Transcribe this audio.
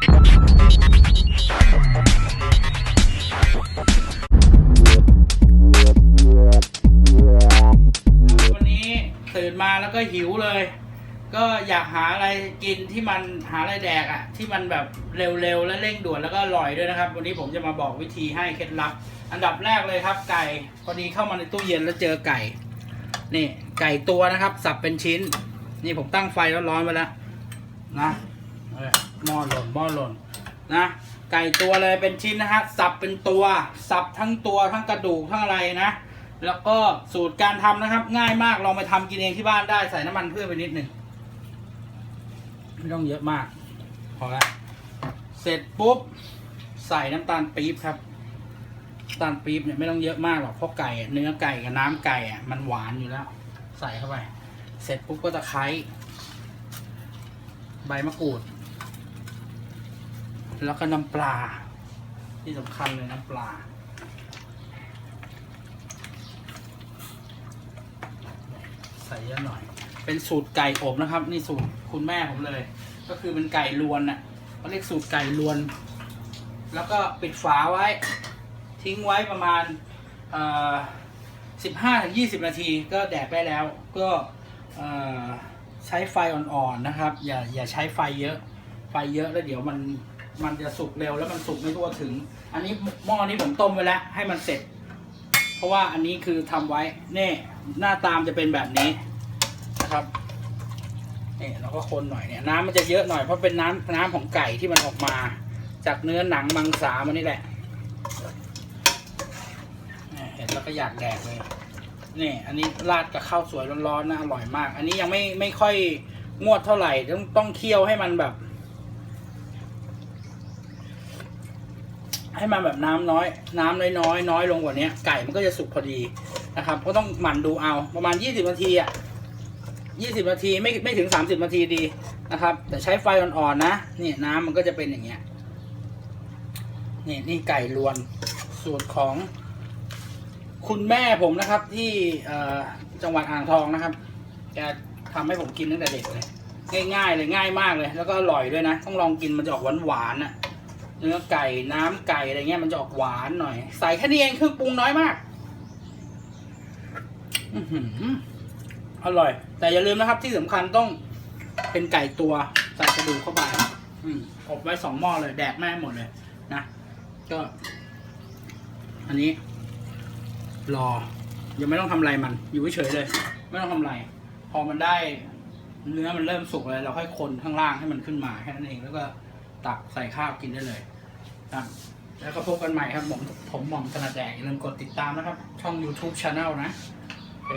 วันนี้ตื่นมาแล้วก็หิวเลย ก็อยากหาอะไรกินที่มันหาอะไรแดกอะ่ะที่มันแบบเร็วๆและเร่งด่วนแล้วก็อร่อยด้วยนะครับ วันนี้ผมจะมาบอกวิธีให้เคล็ดลับ อันดับแรกเลยครับ ไก่พอดีเข้ามาในตู้เย็นแล้วเจอไก่ นี่ไก่ตัวนะครับ สับเป็นชิ้น นี่ผมตั้งไฟร้อนๆไว้แล้วนะ หม้อหล่นหม้อหล่นนะ ไก่ตัวเลยเป็นชิ้นนะฮะสับเป็นตัวสับทั้งตัวทั้งกระดูกทั้งอะไรนะ แล้วก็สูตรการทำนะครับ ง่ายมากลองไปทำกินเองที่บ้านได้ใส่น้ำมันเพืชไปนิดหนึ่งไม่ต้องเยอะมาก พอละเสร็จปุ๊บใส่น้ำตาลปี๊บครับน้ำตาลปี๊บเนี่ยไม่ต้องเยอะมากหรอกเพราะไก่เนื้อไก่กับน้ำไก่อะมันหวานอยู่แล้ว ใส่เข้าไป เสร็จปุ๊บก็ตะไคร้ใบมะกรูด แล้วก็น้ำปลา ที่สำคัญเลยน้ำปลา ใส่เยอะหน่อย เป็นสูตรไก่อบนะครับ นี่สูตรคุณแม่ผมเลย ก็คือเป็นไก่ลวนน่ะเขาเรียกสูตรไก่ลวน แล้วก็ปิดฝาไว้ ทิ้งไว้ประมาณสิบห้าถึงยี่สิบนาที ก็แดกได้แล้ว ก็ใช้ไฟอ่อนๆนะครับ อย่าอย่าใช้ไฟเยอะ ไฟเยอะแล้วเดี๋ยวมัน มันจะสุกเร็วแล้วมันสุกไม่ทั่วถึง อันนี้หม้อนี้ผมต้มไว้แล้ว ให้มันเสร็จ เพราะว่าอันนี้คือทำไว้เน่หน้าตามจะเป็นแบบนี้นะครับนี่เราก็คนหน่อยเนี่ยน้ำมันจะเยอะหน่อยเพราะเป็นน้ำน้ำของไก่ที่มันออกมา จากเนื้อหนังมังสามันนี่แหละเห็นแล้วก็อยากแดกเลยนี่อันนี้ราดกับข้าวสวยร้อนๆนะอร่อยมาก อันนี้ยังไม่ไม่ค่อยงวดเท่าไหร่ต้องต้องเคี่ยวให้มันแบบ ให้มันแบบน้ำน้อย น้ำน้อยๆน้อยลงกว่านี้ไก่มันก็จะสุกพอดีนะครับ ก็ต้องหมั่นดูเอาประมาณ 20 นาทีอะ20 นาทีไม่ไม่ถึง 30 นาทีดีนะครับ แต่ใช้ไฟอ่อนๆนะนี่น้ำมันก็จะเป็นอย่างเงี้ยนี่นี่ไก่ลวนสูตรของ คุณแม่ผมนะครับ ที่จังหวัดอ่างทองนะครับแกทำให้ผมกินตั้งแต่เด็กเลยง่ายๆเลยง่ายมากเลย แล้วก็อร่อยด้วยนะ ต้องลองกินมันจะออกหวานๆน่ะ เนื้อไก่น้ำไก่อะไรเงี้ยมันจะออกหวานหน่อย ใส่แค่นี้เองเครื่องปรุงน้อยมากอร่อย แต่อย่าลืมนะครับ ที่สำคัญต้องเป็นไก่ตัวใส่กระดูกเข้าไปอบไว้สองหม้อเลยแดกแม่หมดเลย นะก็ อันนี้ รอ ยังไม่ต้องทำอะไรมัน อยู่เฉยเลย ไม่ต้องทำอะไร พอมันได้ เนื้อมันเริ่มสุกเลยเราค่อยคนข้างล่างให้มันขึ้นมาแค่นั้นเองแล้วก็ ตักใส่ข้าวกินได้เลยครับ แล้วก็พบกันใหม่ครับผมผมหม่อมธนาแดงอย่าลืมกดติดตามนะครับ ช่อง YouTube Channel นะโอ